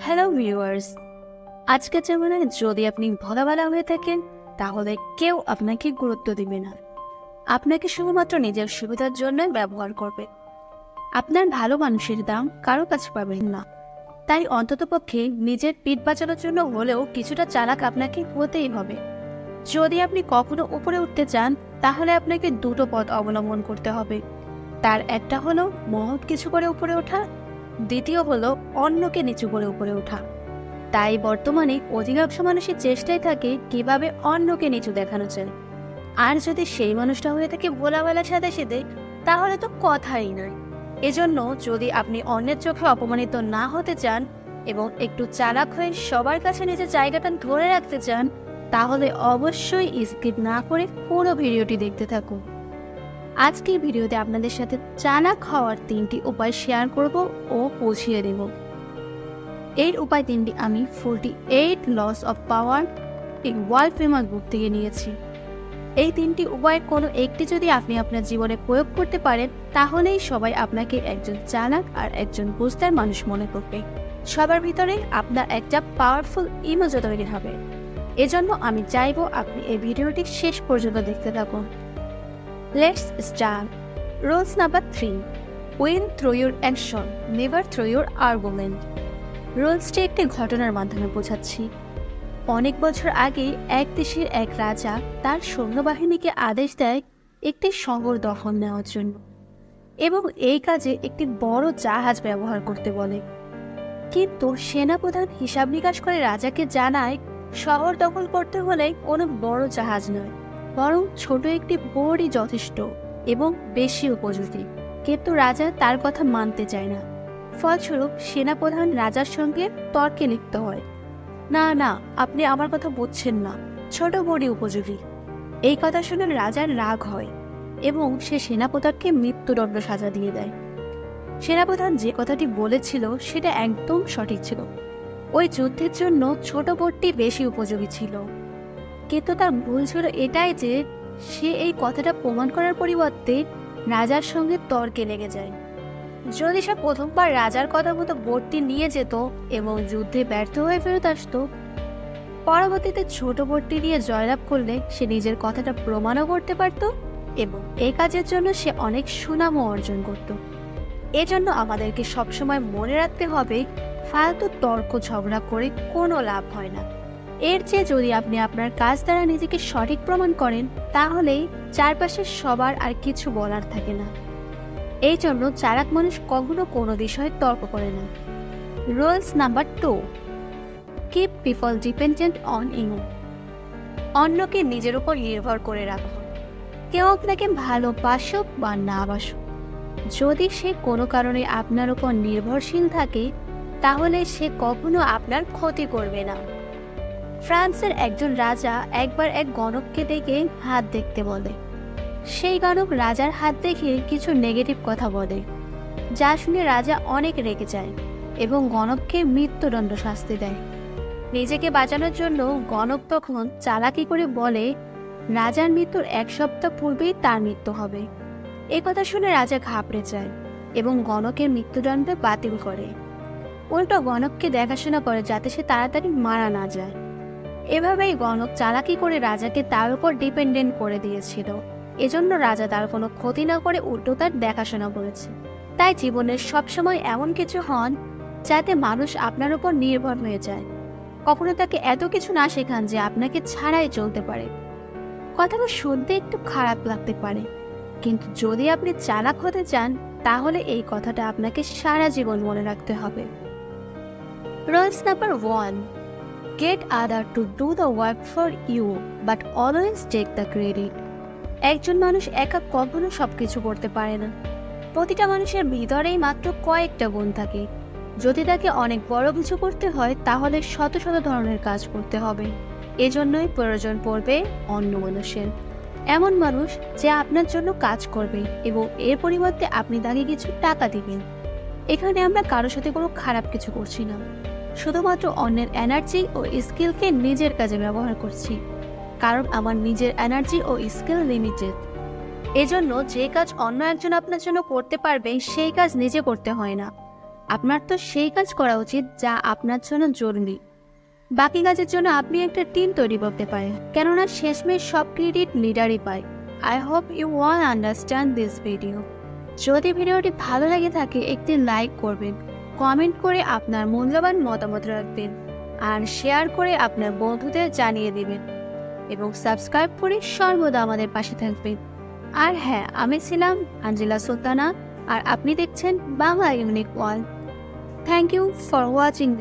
Hello viewers আজকের জীবনে যদি আপনি ভোলাবেলা হয়ে থাকেন, তাহলে কেউ আপনাকে গুরুত্ব দিবে না। আপনাকে শুধুমাত্র নিজের সুবিধার জন্য ব্যবহার করবে। আপনার ভালো মানুষের দাম কারও কাছে পাবেন না। তাই অন্ততপক্ষে নিজের পিঠ বাঁচানোর জন্য হলেও কিছুটা চালাক আপনাকে হতেই হবে। যদি আপনি কখনো উপরে উঠতে চান, তাহলে আপনাকে দুটো পথ অবলম্বন করতে হবে। তার একটা হলো মহৎ কিছু করে উপরে ওঠা দ্বিতীয় হলো অন্যকে নিচু করে উপরে ওঠা। তাই বর্তমানে অধিকাংশ মানুষের চেষ্টায় থাকে কীভাবে অন্যকে নিচু দেখানো যায়। আর যদি সেই মানুষটা হয়ে থাকে ভোলাবেলা সাথে সাথে তাহলে তো কথাই নয়। এজন্য যদি আপনি অন্যের চোখে অপমানিত না হতে চান এবং একটু চালাক হয়ে সবার কাছে নিজের জায়গাটা ধরে রাখতে চান, তাহলে অবশ্যই স্কিপ না করে পুরো ভিডিওটি দেখতে থাকুন। আজকের ভিডিওতে আপনাদের সাথে চালাক হওয়ার তিনটি উপায় শেয়ার করব ও বুঝিয়ে দেব। এর উপায় তিনটি আমি forty eight laws of power এই ওয়ার্ল্ড ফেমাস বুক থেকে নিয়েছি। এই তিনটি উপায়ের কোনো একটি যদি আপনি আপনার জীবনে প্রয়োগ করতে পারেন, তাহলেই সবাই আপনাকে একজন চালাক আর একজন বুঝদার মানুষ মনে করবে। সবার ভিতরে আপনার একটা পাওয়ারফুল ইমেজও তৈরি হবে। এজন্য আমি চাইব আপনি এই ভিডিওটি শেষ পর্যন্ত দেখতে থাকুন। Let's start rules number three win through your action never through your argument রুলসটি একটি ঘটনার মাধ্যমে বোঝাচ্ছি। অনেক বছর আগে এক দেশের এক রাজা তার সৈন্যবাহিনীকে আদেশ দেয় একটি শহর দখল নেওয়ার জন্য এবং এই কাজে একটি বড় জাহাজ ব্যবহার করতে বলে। কিন্তু সেনাপ্রধান হিসাব নিকাশ করে রাজাকে জানায় শহর দখল করতে হলে কোনো বড় জাহাজ নয়। বরং ছোট একটি বোর্ডই যথেষ্ট এবং বেশি উপযোগী। কিন্তু রাজা তার কথা মানতে চায় না। ফলস্বরূপ সেনাপ্রধান রাজার সঙ্গে তর্কে লিপ্ত হয়। না না, আপনি আমার কথা বুঝছেন না। ছোট বোর্ডই উপযোগী। এই কথা শুনে রাজার রাগ হয় এবং সে সেনাপ্রধানকে মৃত্যুদণ্ড সাজা দিয়ে দেয়। সেনাপ্রধান যে কথাটি বলেছিল সেটা একদম সঠিক ছিল। ওই যুদ্ধের জন্য ছোট বোর্ডটি বেশি উপযোগী ছিল। কিন্তু তার ভুল ছিল এটাই যে, সে এই কথাটা প্রমাণ করার পরিবর্তে রাজার সঙ্গে তর্কে লেগে যায়। যদি সে প্রথমবার রাজার কথা মতো বোর্ডটি নিয়ে যেত এবং যুদ্ধে ব্যর্থ হয়ে ফেরত আসতো, পরবর্তীতে ছোট বোর্ডটি নিয়ে জয়লাভ করলে সে নিজের কথাটা প্রমাণও করতে পারত এবং এই কাজের জন্য সে অনেক সুনামও অর্জন করত। এজন্য আমাদেরকে সবসময় মনে রাখতে হবে, ফালতু তর্ক ঝগড়া করে কোনো লাভ হয় না। এর চেয়ে যদি আপনি আপনার কাজ দ্বারা নিজেকে সঠিক প্রমাণ করেন তাহলেই চারপাশের সবার আর কিছু বলার থাকে না। এই জন্য চারাক মানুষ কখনো কোনো বিষয়ে তর্ক করে না। Rules number two, keep people dependent on you. অন্যকে নিজের উপর নির্ভর করে রাখুন। কেউ আপনাকে ভালোবাসুক বা না বাসুক। যদি সে কোনো কারণে আপনার উপর নির্ভরশীল থাকে, তাহলে সে কখনো আপনার ক্ষতি করবে না। ফ্রান্সের একজন রাজা একবার এক গণককে দেখে হাত দেখতে বলে। সেই গণক রাজার হাত দেখে কিছু নেগেটিভ কথা বলে, যা শুনে রাজা অনেক রেগে যায় এবং গণককে মৃত্যুদণ্ড শাস্তি দেয়। নিজেকে বাঁচানোর জন্য গণক তখন চালাকি করে বলে, রাজার মৃত্যুর এক সপ্তাহ পূর্বেই তার মৃত্যু হবে। এ কথা শুনে রাজা ঘাবড়ে যায় এবং গণকের মৃত্যুদণ্ড বাতিল করে। উল্টো গণককে দেখাশোনা করে যাতে সে তাড়াতাড়ি মারা না যায়। এভাবেই গণক চালাকি করে রাজাকে তার উপর ডিপেন্ডেন্ট করে দিয়েছিল। এজন্য রাজা তার কোনো ক্ষতি না করে উল্টো তার দেখাশোনা করেছে। তাই জীবনের সবসময় এমন কিছু হন যাতে মানুষ আপনার উপর নির্ভর হয়ে যায়। কখনো তাকে এত কিছু না শেখান যে আপনাকে ছাড়াই চলতে পারে। কথাটা শুনতে একটু খারাপ লাগতে পারে। কিন্তু যদি আপনি চালাক হতে চান, তাহলে এই কথাটা আপনাকে সারা জীবন মনে রাখতে হবে। Rules number one. Get other to do the work for you but always take the credit একজন মানুষ একা কখনো সবকিছু করতে পারে না। প্রতিটা মানুষের ভিতরেই মাত্র কয়েকটা গুণ থাকে। যদি তাকে অনেক বড় কিছু করতে হয়, তাহলে শত শত ধরনের কাজ করতে হবে। এজন্যই প্রয়োজন পড়বে অন্য মানুষের। এমন মানুষ যে আপনার জন্য কাজ করবে এবং এর পরিবর্তে আপনি তাকে কিছু টাকা দিবেন। এখানে আমরা কারোর সাথে কোনো খারাপ কিছু করছি না। শুধুমাত্র অন্যের এনার্জি ও স্কিলকে নিজের কাজে ব্যবহার করছি। কারণ আমার নিজের এনার্জি ও স্কিল লিমিটেড এজন্য যে কাজ অন্য একজন আপনার জন্য করতে পারবে, সেই কাজ নিজে করতে হয় না। আপনার তো সেই কাজ করা উচিত যা আপনার জন্য জরুরি। বাকি কাজের জন্য আপনি একটা টিম তৈরি করতে পারেন। কেননা শেষমেশ সব ক্রেডিট লিডারই পায়। I hope you want understand this video যদি ভিডিওটি ভালো লাগে থাকে, একটি লাইক করবেন। কমেন্ট করে আপনার মূল্যবান মতামত রাখবেন আর শেয়ার করে আপনার বন্ধুদের জানিয়ে দেবেন এবং সাবস্ক্রাইব করে সর্বদা আমাদের পাশে থাকবেন। আর হ্যাঁ আমি ছিলাম আঞ্জেলা সুলতানা আর আপনি দেখছেন Bangla unique wall thank you for watching